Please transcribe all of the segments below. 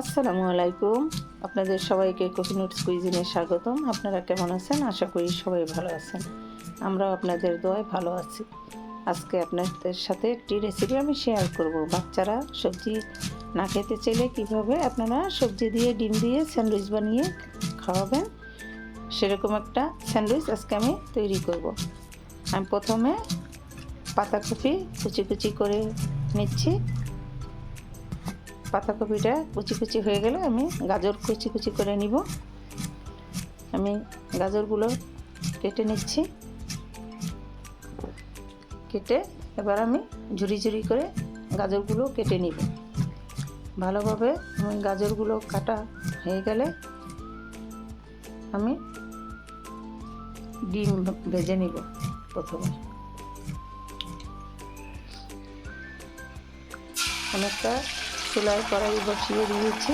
আসসালামু আলাইকুম আপনাদের সবাইকে কোহিনুট কুইজিনে স্বাগতম। আপনারা কেমন আছেন? আশা করি সবাই ভালো আছেন। আমরাও আপনাদের দোয়ায় ভালো আছি। আজকে আপনাদের সাথে একটি রেসিপি আমি শেয়ার করব। বাচ্চারা সবজি না খেতে চাইলে কীভাবে আপনারা সবজি দিয়ে, ডিম দিয়ে স্যান্ডউইচ বানিয়ে খাওয়াবেন, সেরকম একটা স্যান্ডউইচ আজকে আমি তৈরি করব। আমি প্রথমে পাতাকপি কুচি কুচি করে নিচ্ছি। পাতাকপিটা কুচি কুচি হয়ে গেলে আমি গাজর কুচি কুচি করে নিব। আমি গাজরগুলো কেটে নিচ্ছি। কেটে এবার আমি ঝুরি ঝুরি করে গাজরগুলো কেটে নিব। ভালোভাবে আমি গাজরগুলো কাটা হয়ে গেলে আমি ডিম ভেজে নিব প্রথমে। অনেকটা চুলায় কড়াই বসিয়ে দিয়েছি।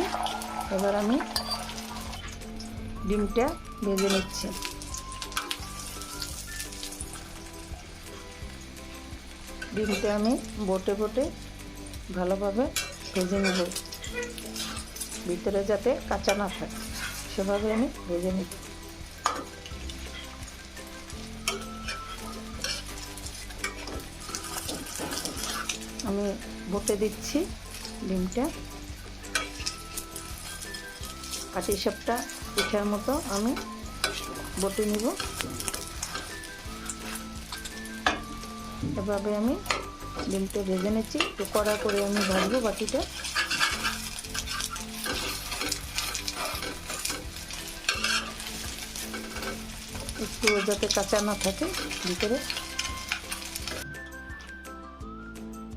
এবার আমি ডিমটা ভেজে নিচ্ছি। ডিমটা আমি বটে বটে ভালোভাবে ভেজে নেব। ভিতরে যাতে কাঁচা না থাকে, সেভাবে আমি ভেজে নিব। আমি বটে দিচ্ছি। ডিমটা। পাটি সাপটা পিঠার মতো আমি বটে নিব। এভাবে আমি ডিমটা ভেজে নিচ্ছি। একটু কড়া করে আমি ভাজবো বাটিটা। একটু যাতে কাঁচা না থাকে ভিতরে।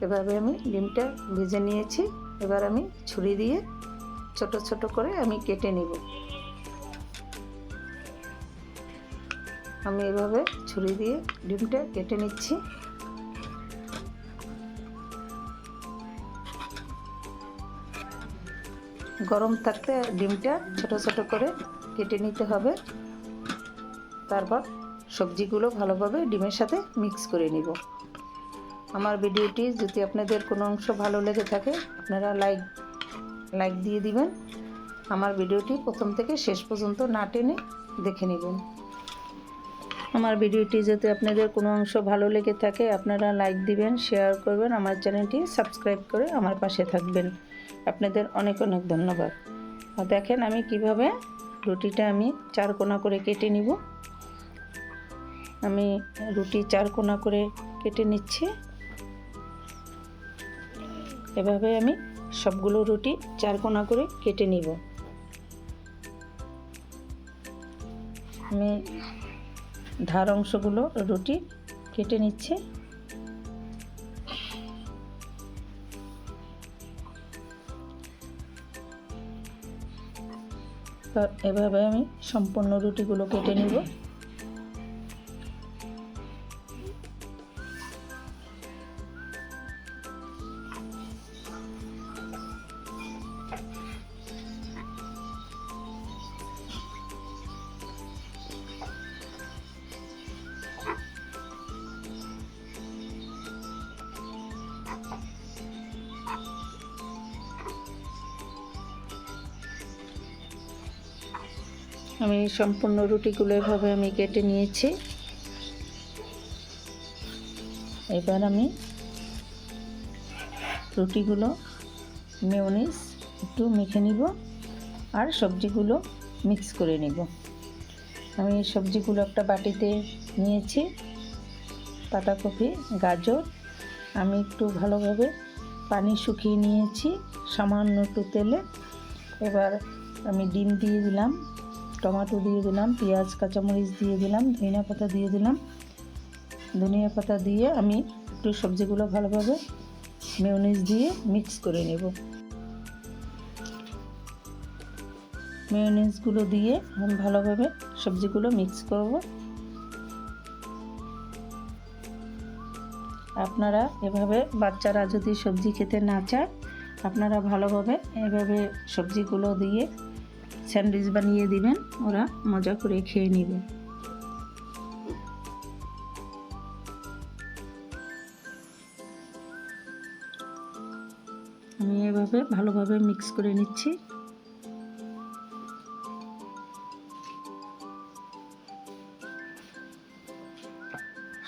এভাবে আমি ডিমটা ভেজে নিয়েছি। এবার আমি ছুরি দিয়ে ছোট ছোট করে আমি কেটে নিব। আমি এভাবে ছুরি দিয়ে ডিমটা কেটে নিচ্ছি। গরম থাকতে ডিমটা ছোট ছোট করে কেটে নিতে হবে। তারপর সবজিগুলো ভালোভাবে ডিমের সাথে মিক্স করে নিব। আমার ভিডিওটি যদি আপনাদের কোনো অংশ ভালো লেগে থাকে, আপনারা লাইক লাইক দিয়ে দিবেন। আমার ভিডিওটি প্রথম থেকে শেষ পর্যন্ত না টেনে দেখে নেবেন। আমার ভিডিওটি যদি আপনাদের কোনো অংশ ভালো লেগে থাকে, আপনারা লাইক দিবেন, শেয়ার করবেন, আমার চ্যানেলটি সাবস্ক্রাইব করে আমার পাশে থাকবেন। আপনাদের অনেক অনেক ধন্যবাদ। আর দেখেন আমি কীভাবে রুটিটা আমি চার কোনা করে কেটে নিব। আমি রুটি চার কোনা করে কেটে নিচ্ছি। এভাবে আমি সবগুলো রুটি চার কোনা করে কেটে নিব। আমি ধার অংশগুলো রুটি কেটে নিচ্ছি। এভাবে আমি সম্পূর্ণ রুটিগুলো কেটে নিব। আমি সম্পূর্ণ রুটিগুলো এভাবে আমি কেটে নিয়েছি। এবার আমি রুটিগুলো মেয়নিস একটু মেখে নিব আর সবজিগুলো মিক্স করে নিব। আমি সবজিগুলো একটা বাটিতে নিয়েছি পাতাকপি গাজর, আমি একটু ভালোভাবে পানি শুকিয়ে নিয়েছি সামান্য একটু তেলে। এবার আমি ডিম দিয়ে দিলাম। টমেটো দিয়ে দিলাম, পেঁয়াজ, কাঁচামরিচ দিয়ে দিলাম, ধনিয়া পাতা দিয়ে দিলাম। ধনিয়া পাতা দিয়ে আমি একটু সবজিগুলো ভালোভাবে মেয়নিজ দিয়ে মিক্স করে নেব। মেয়নিজগুলো দিয়ে আমি ভালোভাবে সবজিগুলো মিক্স করব। আপনারা এভাবে বাচ্চারা যদি সবজি খেতে না চায়, আপনারা ভালোভাবে এভাবে সবজিগুলো দিয়ে স্যান্ডউইচ বানিয়ে দিবেন, ওরা মজা করে খেয়ে নেবে। আমি এভাবে ভালোভাবে মিক্স করে নিচ্ছি।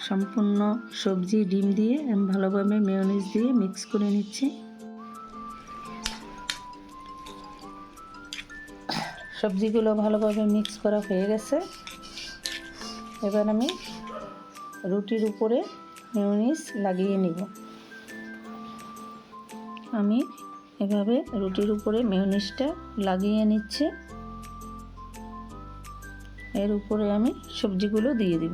সম্পূর্ণ সবজি, ডিম দিয়ে আমি ভালোভাবে মেয়নিজ দিয়ে মিক্স করে নিচ্ছি। সবজিগুলো ভালোভাবে মিক্স করা হয়ে গেছে। এবার আমি রুটির উপরে মেয়নিজ লাগিয়ে নিব। আমি এভাবে রুটির উপরে মেয়নিজটা লাগিয়ে নিচ্ছি। এর উপরে আমি সবজিগুলো দিয়ে দিব।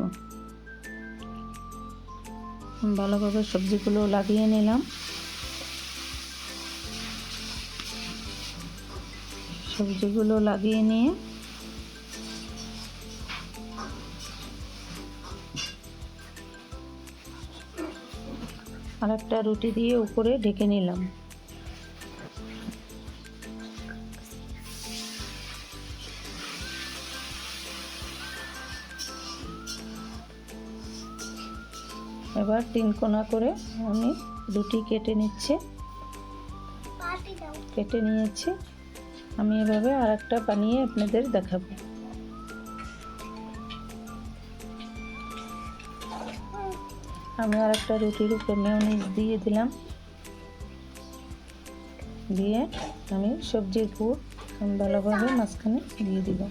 ভালোভাবে সবজিগুলো লাগিয়ে নিলাম। সবজিগুলো লাগিয়ে নিয়ে আর একটা রুটি দিয়ে উপরে ঢেকে নিলাম। এবার তিন কোনা করে আমি রুটি কেটে নিচ্ছি। কেটে নিয়েছি। আমি এভাবে আর একটা বানিয়ে আপনাদের দেখাবো। আমি আর একটা রুটির উপরে মেয়নিজ দিয়ে দিলাম। দিয়ে আমি সবজির পুর ভালোভাবে মাঝখানে দিয়ে দিব।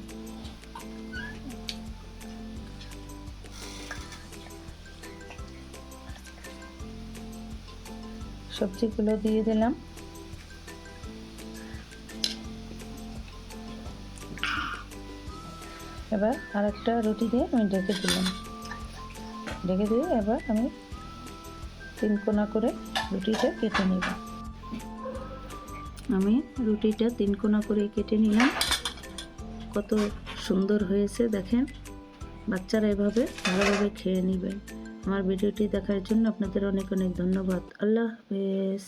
সবজিগুলো দিয়ে দিলাম। এবার আরেকটা রুটি দিয়ে আমি ঢেকে দিলাম। ঢেকে দিয়ে এবার আমি তিন কোনা করে রুটিটা কেটে নেব। আমি রুটিটা তিন কোনা করে কেটে নিলাম। কত সুন্দর হয়েছে দেখেন। বাচ্চারা এভাবে ভালোভাবে খেয়ে নেবেন আমার ভিডিওটি দেখার জন্য আপনাদের অনেক অনেক ধন্যবাদ। আল্লাহ হাফেজ।